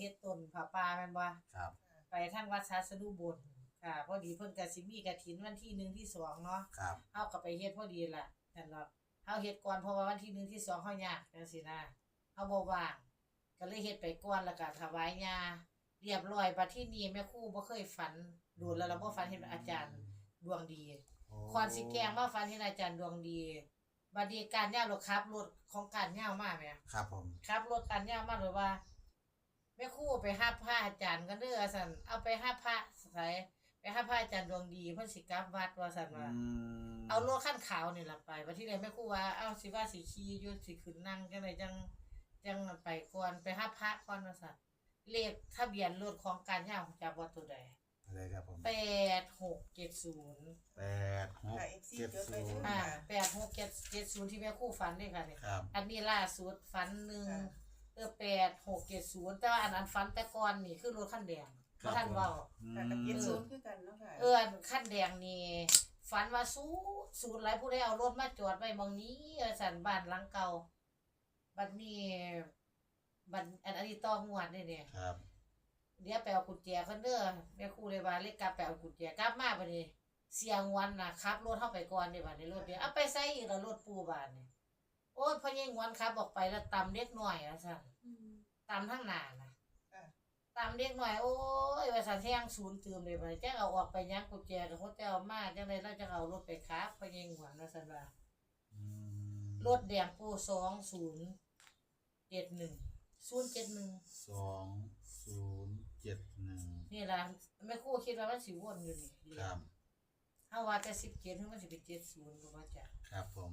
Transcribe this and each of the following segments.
มือว่านเนี่ยเฮาไปเฮ็ดต้นผาป่าแม่นบ่ครับ ไปทางวัดชาสนุบลค่ะพอดีเพิ่นก็สิมีกฐินวันที่หนึ่งที่สองเนาะครับ เฮาก็ไปเฮ็ดพอดีล่ะนั่นเนาะเฮาเฮ็ดก่อนเพราะว่าวันที่หนึ่งที่สองเฮายากจังซี่นะเฮาบ่ว่างก็เลยเฮ็ดไปก่อนแล้วก็ถวายญาเรียบร้อยบัดที่นี้แม่ครูบ่เคยฝันโดนแล้วเราบ่ฝันเห็นอาจารย์ดวงดีโอ้คอนสิแกล้งมาฝันเห็นอาจารย์ดวงดีบัดนี้การย่าวรถขับรถของการย่าวมาแหมครับผมขับรถการย่าวมาเลยว่า แม่ครู่ไปหับพระอาจารย์กันเด้อสั่นเอาไปหับพระใส่ไปหับพระอาจารย์ดวงดีเพิ่นสิกลับวัดว่าสั่นว่าอืมเอารถขั้นขาวนี่ล่ะไปวันที่ใดแม่ครู่ว่าเอาสิว่าสิขี่อยู่สิขึ้นนั่งจังไดจังจังไปก่อนไปหับพระก่อนว่าสั่นเลขทะเบียนรถของการย่าวจากวัดตัวใดอะไรครับผมแปดหกเจ็ดศูนย์แปดหกค่ะ FC เจ็ดจดศูไว้นด้วยย์อ่าแปดหกเจ็ดเจ็ดศูนย์ที่แม่ครู่ฝันนี่ค่ะเนี่ยครับอันนี้ล่าสุดฝันหนึ่งค่ะ เออแปดหกเจ็ดศูนย์แต่ว่าอันนั้นฝันแต่ก่อนนี่คือรถขั้นแดงครับ่บท่านเว่าอืค่ะกับมเจ็ดศูนย์คือกันเนาะค่ะเอออันขั้นแดงนี่ฝันว่าสู้ศูนย์ไรผู้ใดเอารถมาจอดไว้หมองนี้เออสันบ้านหลังเก่าบัดนี้บัดอันอันนี้ต้องวดนี่เนี่ย ครับ เดี๋ยวไปเอากุญแจคันเด้อแม่ครูเลยว่าเลยกลับไปเอากุญแจกลับมาบัดนี้ เสียงวันน่ะขับรถเข้าไปก่อนนี่บัดนี้รถเดียวเอาไปใส่อีกแล้วรถปูบานนี่ โอ้ยพ่อยังวันขับออกไปแล้วตำเล็กหน่อยอะสั่นตามทั้งหนานะค่ะตามเด็กหน่อย โอ้ยว่าสันแท่งศูนย์เติมเลยไปจ้าเอาออกไปยักกุญแจกับโฮเทลมาจังเลยเราจะเอารถไปค้าไปยิงหวนว่าสันว่าอืมรถแดงปูสองศูนย์เจ็ดหนึ่งศูนย์เจ็ดหนึ่งสองศูนย์เจ็ดหนึ่งนี่ล่ะแม่ครู่คิดว่ามันสิวนอยู่นี่ครับเฮาว่าแต่สิบเจ็ดถึงมันสิเป็นเจ็ดศูนย์ก็ว่าจ้ะครับผม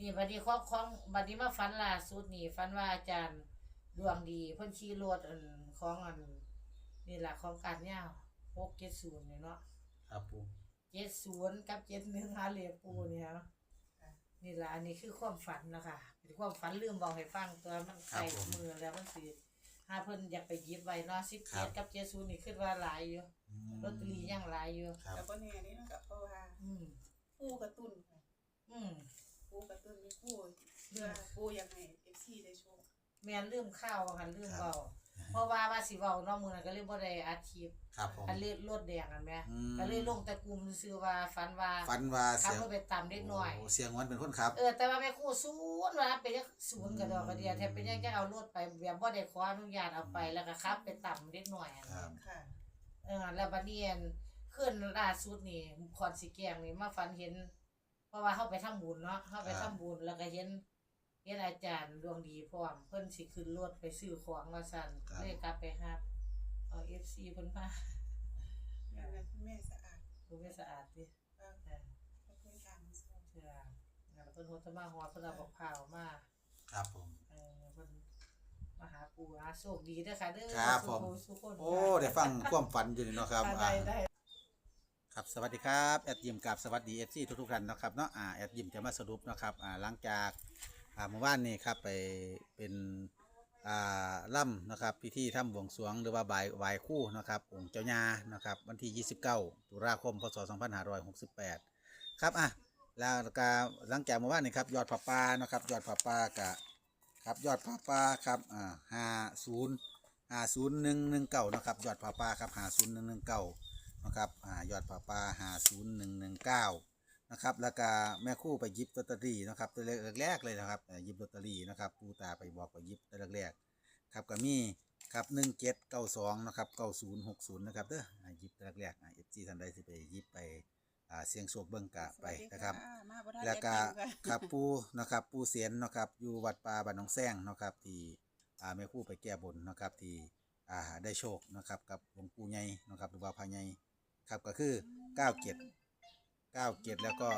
นี่บัดนี้ของของบัดนี้มาฝันล่าสุดนี่ฝันว่าอาจารย์ดวงดีเพิ่นขี่รถอันของอันนี่ล่ะของการย่าวหกเจ็ดศูนย์นี่เนาะครับปูเจ็ดศูนย์กับเจ็ดหนึ่งหาเหลียปูเนี่ยค่ะนี่ละอันนี้คือความฝันนะคะเป็นความฝันลืมบอกให้ฟังตัวมันใส่มือแล้วมันสิหาเพิ่นอยากไปหยิบไว้เนาะสิบเจ็ดกับเจ็ดศูนย์นี่คิดว่าหลายอยู่อืมลอตเตอรี่ยังหลายอยู่ครับแล้วก็เนี่ยนี่เนาะกับเพราะว่า อืมผู้กระตุ้นค่ะอืม ผู้กระตุ้นมีผู้เพื่อผู้อยากให้ FC ได้โชคแม่นลืมข้าวหันลืมเบาเพราะว่าว่าสิเว้าเนาะมื้อนั้นก็เลยบ่ได้อัดคลิปครับผม อันเลือดรถแดงอันแม่อืม ก็เลยลงแต่กลุ่มซื่อๆว่าฝันว่าฝันว่าขับเสียงรถไปตามเด็กน้อยโเสียงวันเป็นคนขับ เออแต่ว่าแม่ครูศูนย์ว่าเป็นจักศูนย์กระดอกกระเดียแทบเป็นยังจะเอารถไปแบบบ่ได้ขออนุญาตเอาไปแล้วก็ขับไปต่ำเล็กน้อยอะครับ ค่ะเออแล้วบัดนี้อันขึ้นล่าสุดนี่คอนสิแกงนี่มาฝันเห็นเพ ราะว่าเฮาไปทำบุญเนาะเฮาไปทำบุญแล้วก็เห็นเห็นอาจารย์ดวงดีพร้อมเพิ่นสิขึ้นรถไปซื้อของว่าซั่นเลยกลับไปครับเอา FC เพิ่นมาอย่างนั้นคุณแม่สะอาดดูไม่สะอาดดิบ้างเออก็คุยกันสอนเชื่อแล้วเพิ่นโฮตมาฮอดเพิ่นเอาบอกพร้าวมาครับผม เออเพิ่นมาหาปู่หาโชคดีเด้อค่ะเด้อครับผมสุขคนโอ้ ได้ฟังความฝันอยู่นี่เนาะครับได้อ่า ได้ ครับสวัสดีครับแอดยิมกับสวัสดีเอฟซีทุกๆท่านนะครับเนาะอ่าแอดยิมจะมาสรุปนะครับอ่าหลังจากอ่าเมื่อวานนี้ครับไปเป็นอ่าล่ำนะครับพิธีทำบวงสรวงหรือว่าบายวายคู่นะครับองค์เจ้าญานะครับวันที่ 29 ตุลาคมพศ 2568 ครับอะแล้วก็หลังจากเมื่อวานนี้ครับยอดผาปานะครับยอดผาปากะครับยอดผาป่าครับอ่าห้าศูนย์ห้าศูนย์หนึ่งหนึ่งเก้านะครับยอดผาป่าครับห้าศูนย์หนึ่งหนึ่งเก้า นะครับอ่ายอดผ้าป่าหาศูนย์หนึ่งหนึ่งเก้านะครับแล้วก็แม่ครู่ไปหยิบลอตเตอรี่นะครับตัวแรกๆเลยนะครับอ่าหยิบลอตเตอรี่นะครับปูตาไปบอกไปหยิบตัวแรกๆครับก็มีครับหนึ่งเจ็ดเก้าสองนะครับเก้าศูนย์หกศูนย์นะครับเด้ออ่าหยิบตัวแรกๆอ่าเอฟซีท่านใดสิไปหยิบไปอ่าเสียงโชคเบิ้งกะไปนะครับมาบ่ทันแล้วก็ได้ติวค่ะครับปูนะครับปูเสียนนะครับอยู่วัดป่าบ้านหนองแซงนะครับที่อ่าแม่ครู่ไปแก้บนนะครับที่อ่าได้โชคนะครับกับหลวงปู่ใหญ่นะครับหรือว่าพระใหญ่ ครับก็คือเก้าเกียรติเก้าเกียรติแล้วก็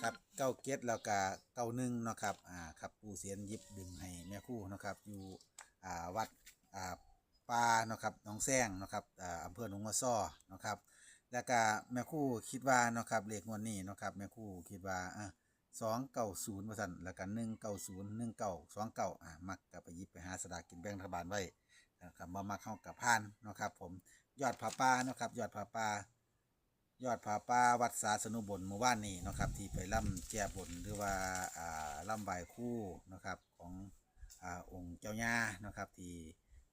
ครับเก้าเกียรติแล้วก็เก้าหนึ่งนะครับอ่าครับปูเสียนยิบดึงให้แม่คู่นะครับอยู่อ่าวัดอ่าป่านะครับหนองแซงนะครับอ่าอำเภอหนองวัวซ้อนะครับแล้วก็แม่คู่คิดว่าเนาะครับเลขงวดนี้เนาะครับแม่คู่คิดว่าอะสองเก้าศูนย์ปร์เซ็นแล้วก็หนึ่งเก้าศูนย์หนึ่งเก้าสองเก้าอะมักกับไปยิบไปหาสลากกินแบ่งรัฐบาลไว้นะครับมามักเข้ากับพานเนาะครับผม ยอดผาป่าเนาะครับ ยอดผาป่ายอดผาป่าวัดสาสนุบลเมื่อวานนี้เนาะครับ ที่ไปล่ำแก้บนหรือว่าอ่าล่ำใบายคู่เนาะครับของอ่าองค์ค์เจ้าย่านะครับที่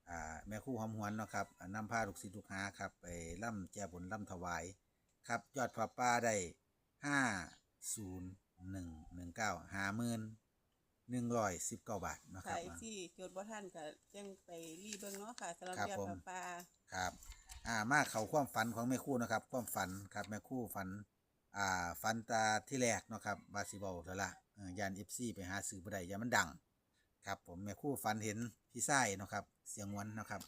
อ่าแม่ครู่หอมหวนเนาะครับอ่านำพาลูกศิษย์ลูกหาครับไปล่ำแก้บนล่ำถวายครับยอดพระป้าได้ห้าศูนย์หนึ่งหนึ่งเก้าห้าหมื่นหนึ่งร้อยสิบเก้าบาทเนาะคค่ะรับไอ้ที่จดบ่ท่านก็ยังไปรีเบิ่งเนาะค่ะสำหรับครับยอดผมปลาปลาครับ อ่ามาเขาความฝันของแม่คู่นะครับ ความฝันครับแม่คู่ฝัน อ่าฝันตาที่แรกเนาะครับบาสิบอลแล้วล่ะยานเอฟซีไปหาซื้อบ่ได้ยามันดัง ครับ ผมแม่คู่ฝันเห็นพี่ไส้เนาะครับ เสียงงวนนะครับ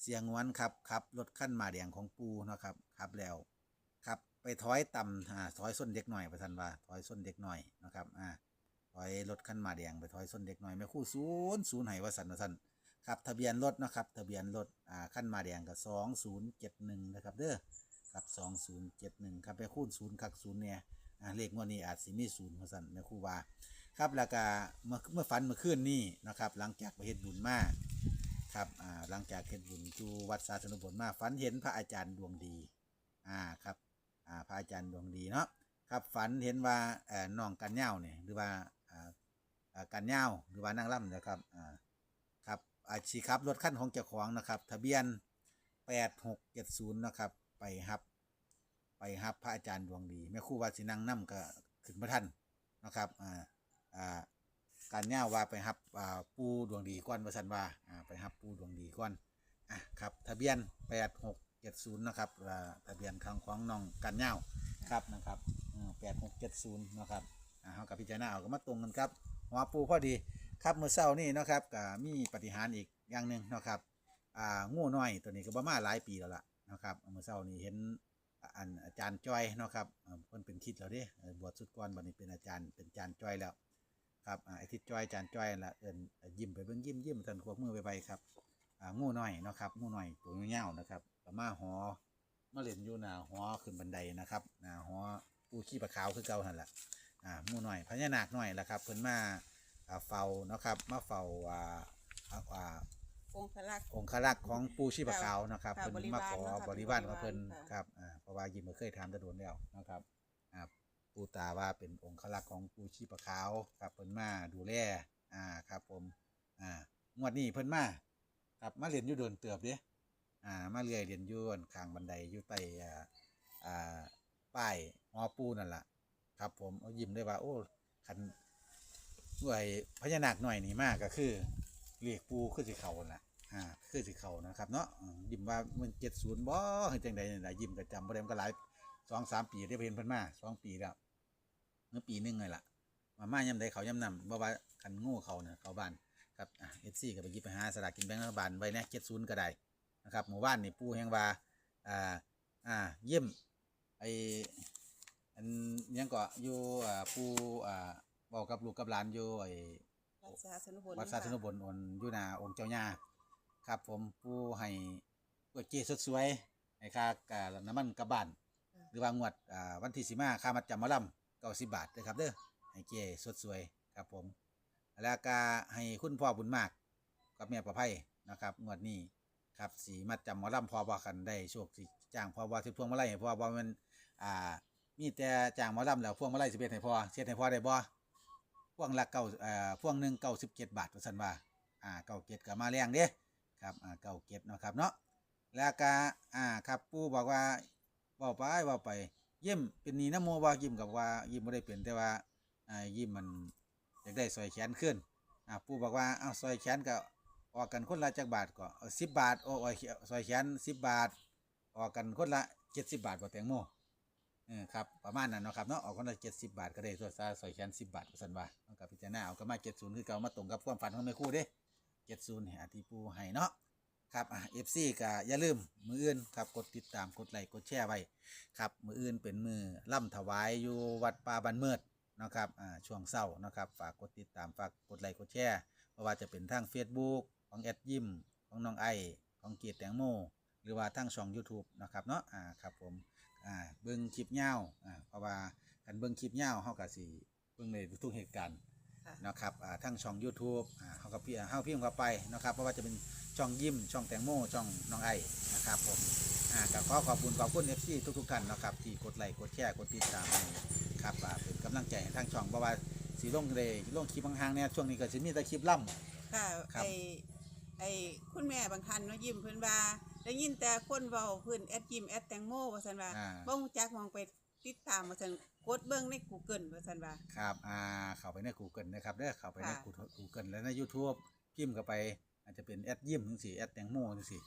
เสียงงวนครับครับรถขั้นมาแดงของปูนะครับครับแล้วครับไปถอยต่ำอ่าถอยส้นเด็กหน่อยประทันว่าถอยส้นเด็กหน่อยนะครับอ่าถอยรถขั้นมาแดงไปถอยส้นเด็กหน่อยแม่คู่ศูนย์ศูนย์ไหวสันวสัน ครับทะเบียนรถนะครับทะเบียนรถอ่าขั้นมาแดงกับสองศูนย์เจ็ดหนึ่งนะครับเด้อครับสองศูนย์เจ็ดหนึ่งครับไปคูณศูนย์คักศูนย์เนี่ยอ่าเลขงวดนี้อาจสิมีศูนย์มาสั่นแม่ครูว่าครับแล้วก็เมื่อเมื่อฝันเมื่อคืนนี้นะครับ หลังจากไปเฮ็ดบุญมาครับอ่าหลังจากเฮ็ดบุญจูวัดสาธารณบนมาฝันเห็นพระอาจารย์ดวงดีอ่าครับอ่าพระอาจารย์ดวงดีเนาะครับฝันเห็นว่าเอ่อน้องกันเหย้าเนี่ยหรือว่าอ่าอ่ากันเหย้าหรือว่านางร่ำนะครับอ่า อาชีครับรถขั้นของเจ้าของนะครับ ทะเบียน 8670 นะครับ ไปฮับ ไปฮับพระอาจารย์ดวงดีแม่ครู่วาสินังนํก็ขึ้นพระท่านนะครับอ่าอ่าการย่าว่าไปฮับอ่าปูดวงดีก่อนวสันว่าอ่าไปฮับปูดวงดีก่อนอะครับทะเบียน 8670 นะครับอ่าทะเบียนของของน้องกันย่าวครับนะครับอืม8670 นะครับอ่าเฮากับพิจารณาเอาก็มาตรงกันครับหัวปูพอดี ครับเมื่อเช้านี่เนาะครับก็มีปฏิหารอีกอย่างหนึ่งเนาะครับอ่างูน้อยตัวนี้ก็บ่มาหลายปีแล้วล่ะนะครับเมื่อเช้านี่เห็นอันอาจารย์จ้อยเนาะครับอ่าเพิ่นเป็นทิศแล้วเด้บวชสุดก่อนบัดนี้เป็นอาจารย์เป็นอาจารย์จ้อยแล้วครับไอ้ทิศจ้อยอาจารย์จ้อยละเอินยิ้มไปเบิ่งยิ้มยิ้มท่านควกมือไปๆครับอ่างูน้อยเนาะครับงูน้อยตัวเงี้ยวนะครับมาหอมาเล่นอยู่หน้าหอขึ้นบันไดนะครับหน้าหอปูขี้ปลาขาวคือเก่าหันละอ่างูน้อยพญานาคน้อยละครับเพิ่นมา อ่าเฝ้าเนาะครับมาเฝ้าอ่าอ่าอ่าองคลักษ์องครักษ์ของปูชีพขาวนะครับค่ะเพิ่นบริมาวารขอเนาะค่ะบริวารของเพิ่นบริวารค่ะ ครับอ่าเพราะว่ายิมก็เคยถามแตะโดนแล้วนะครับอ่าปูตาว่าเป็นองครักษ์ของปูชีพขาวครับเพิ่นมาดูแลอ่าครับผมอ่างวดนี้เพิ่นมาครับมาเรียนอยู่โดนเติบเด้อ่ามาเรียนเรียนอยู่อันข้างบันไดอยู่ใต้อ่าอ่าป้ายหอปูนั่นล่ะ ครับผมเอายิ้มได้ว่า โอ้คัน ด้วยพญานาคหน่อยนี่มากก็คือเรียกปูคือสิเขานั่นล่ะอ่าคือสิเขานะครับเนาะยิ้มว่ามันเจ็ดศูนย์บ่เฮ็ดจังใดนี่ล่ะยิ้มก็จำบ่ได้มันก็หลายสองสามปีได้เห็นเพิ่นมาสองปีแล้วเมื่อปีหนึงเลยล่ะ มาม่ายามใดเขายามนำบ่ว่าคันงูเขาเนี่ยเขาบ้านครับเอ่า FC ก็ไปยิบไปหาสลากกินแบ่งรัฐบาลไว้แน่70ก็ได้นะครับหมู่บ้านนี่ปูแห่งว่าอ่าอ่าเยี่ยมไออันยังก็อยู่อ่าปูอ่า เว้ากับลูกกับหลานอยู่ไอวัดสาสนุบลวัดสาธารณบนอนอยู่หนาองค์เจ้าย่าครับผมผู้ให้กล้วยเจี๊ยสดสวยให้ค่ากาน้ำมันกลับบ้าน หรือว่างวดอ่าวันที่สิมาค่ามัดจำมาลำเก้าสิบบาทนะครับเด้อให้เจี๊ยสดสวยครับผมแล้วก็ให้คุณพ่อบุญมาก กับแม่ประไพนะครับงวดนี้ครับสีมัดจำหมาลำพอบ่กันได้โชคสิจ้างพอบ่สิพวงมาลัยให้พ่อบ่แมันอ่ามีแต่จ้างหมาลำแล้วพวงมาลัยสิเบ็ดให้พ่อเช็ดให้พ่อได้บ่ พวงละเก้าเอ่อพวงหนึ่งเก้าสิบเจ็ดบาทว่าสันว่าอ่าเก้าเจ็ดก็มาแรงเด้ครับอ่าเก้าเจ็ดเนาะครับเนาะแล้วก็อ่าครับปู่บอกว่าว้าไปว้าไปยิ้มเป็นนีน้ำโมว่ายิ้มกับว่ายิ้มไม่ได้เป็นแต่ว่าอ่ายิ้มมันอยากได้ซอยแขนขึ้นอ่าปู่บอกว่าเอาซอยแขนก็ออกกันคนละจักบาทก็สิบบาทโอ้ยซอยแขนสิบบาท ออกกันคนละเจ็ดสิบบาทกว่าแตงโม เออครับประมาณนั้นเนาะครับเนาะออกคนละเจ็ดสิบบาทก็ได้ส่วนซาซอยแขนสิบบาทสันว่าเอากับพิจารณาเอาก็มาเจ็ดศูนย์คือเก่ามาตรงกับความฝันของแม่ครู่เด้เจ็ดศูนย์อาทิปูให้เนาะครับอะเอฟซีก็อย่าลืมมืออื่นครับกดติดตามกดไลค์กดแชร์ไว้ครับมืออื่นเป็นมือล่ำถวายอยู่วัดป่าบันเมิดเนาะครับอ่าช่วงเศร้านะครับฝากกดติดตามฝากกดไลค์กดแชร์เพราะว่าจะเป็นทาง Facebook ของแอดยิมของน้องไอของเกียรติแตงโมหรือว่าทางช่อง YouTube นะครับเนาะอ่าครับผม อ่าเบิ่งคลิปยาวอ่าเพราะว่าการเบิ่งคลิปยาวเฮาก็สิเบิ่งในทุกเหตุการณ์ค่ะ นะครับอ่าทั้งช่อง YouTube อ่าเฮาก็พี่เฮาพิมพ์เข้าไปนะครับเพราะว่าจะเป็นช่องยิ้มช่องแตงโมช่องน้องไอนะครับผมอ่าก็ขอขอบคุณขอบคุณ FC ทุกๆท่านนะครับที่กดไลค์กดแชร์กดติดตามให้ครับอ่าเป็นกำลังใจให้ทางช่องเพราะว่าสิลงเลยลงคลิปห่างๆเนี่ยช่วงนี้ก็สิมีแต่คลิปล่ำ ค่ะครับ ไอไอคุณแม่บางท่านเนาะยิ้มเพิ่นว่า ได้ยินแต่คนเว้าเพิ่นแอดยิ้มแอดแตงโมว่าซั่นว่าอ่า บ่ฮู้จักมองไปติดตามว่าซั่นกดเบิ่งใน Google ว่าซั่นว่า ครับอ่าเข้าไปใน Google นะครับเด้อเข้าไปใน ค่ะ Google แล้วใน YouTube พิมพ์เข้าไป อาจจะเป็นแอดยิ้มจังซี่แอดแตงโมจังซี่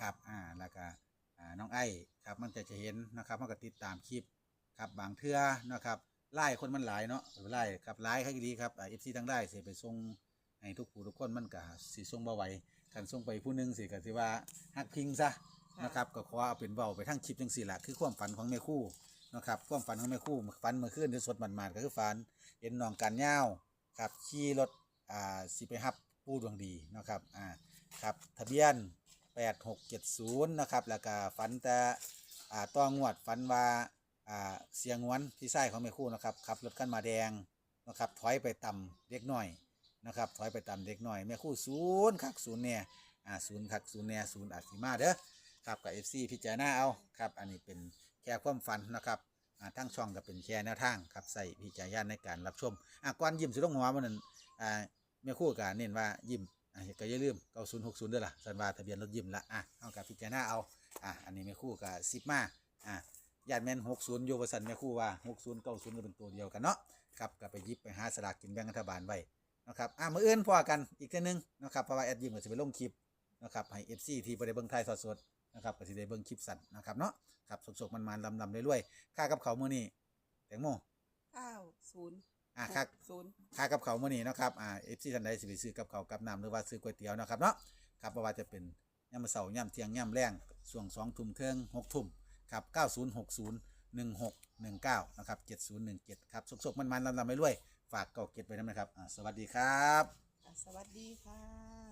ครับอ่าแล้วก็อ่าน้องไอ้ครับมันจะจะเห็นนะครับมันก็ติดตามคลิปครับบางเทื่อนะครับไล่คนมันหลายเนาะไล่ครับหลายครับดีครับอ่า FC ทั้งได้สิไปส่งให้ทุกผู้ทุกคนมันก็สิส่งบ่ไหว คันส่งไปผู้หนึงสิก็สิว่าฮักพิงซะนะครับก็ขอเอาเป็นเบาไปทั้งคลิปจังสี่ละคือความฝันของแม่ครู่นะครับความฝันของแม่ครู่ฝันเมื่อคืนที่สดมันๆก็คือฝันเห็นน้องกันย่าวครับขี่รถอ่าสิไปฮับผู้ดวงดีนะครับอ่าครับทะเบียน 8670นะครับแล้วก็ฝันแต่อ่าต้องวดฝันว่าอ่าเสียงงวนพี่ชายของแม่ครู่นะครับขับรถกันมาแดงนะครับถอยไปต่ำเด็กน้อย นะครับถอยไปต่ำเด็กน้อยแม่คู่ศูนย์คักศูนย์เนี่ยอ่าศูนย์คักศูนย์เนี่ยศูนย์อาจสิมาเด้อครับกับ FC พิจารณาเอาครับอันนี้เป็นแค่ความฝันนะครับอ่าทั้งช่องก็เป็นแค่แนวทางครับใส่พิจารณาในการรับชมอะก่อนยิ้มสุดลงหัวมันนั้นอ่าแม่คู่กันเน้นว่ายิ้มอะก็อย่าลืม9060ด้วยล่ะสันว่าทะเบียนรถยิ้มละอะเอากับพิจารณาเอาอะอันนี้แม่คู่กับสิบมาอะญาติแม่น60อยู่ว่าสันแม่คู่ว่า60 90ก็เป็นตัวเดียวกันเนาะครับก็ไปยิบไปหาสลากกินแบ่งรัฐบาลไว้ นะครับอะมื้ออื่นพอกันอีกเทื่อนึงนะครับเพราะว่าแอดยิ้มก็จะไปลงคลิปนะครับให้ FC ที่บ่ได้เบิ่งไทยสดสดนะครับก็สิได้เบิ่งคลิปสั้นนะครับเนาะครับสุกๆมันๆลำๆรวยๆค่ากับเขาวมื้อนี้แตงโม90อะค่า60ค่ากับเขาวมื้อนี้เนาะครับอ่า FC ท่านใดสิไปซื้อกับเขาวกับน้ำหรือว่าซื้อก๋วยเตี๋ยวเนาะครับเนาะครับบ่ว่าจะเป็นยามมื้อเช้ายามเที่ยงยามแลงช่วง2ทุ่มถึง6ทุ่มครับ9060 1619นะครับ7017ครับสุกๆมันๆลำๆรวยๆ ฝากเก่าเก็บไว้นำนะครับอ่าสวัสดีครับสวัสดีค่ะ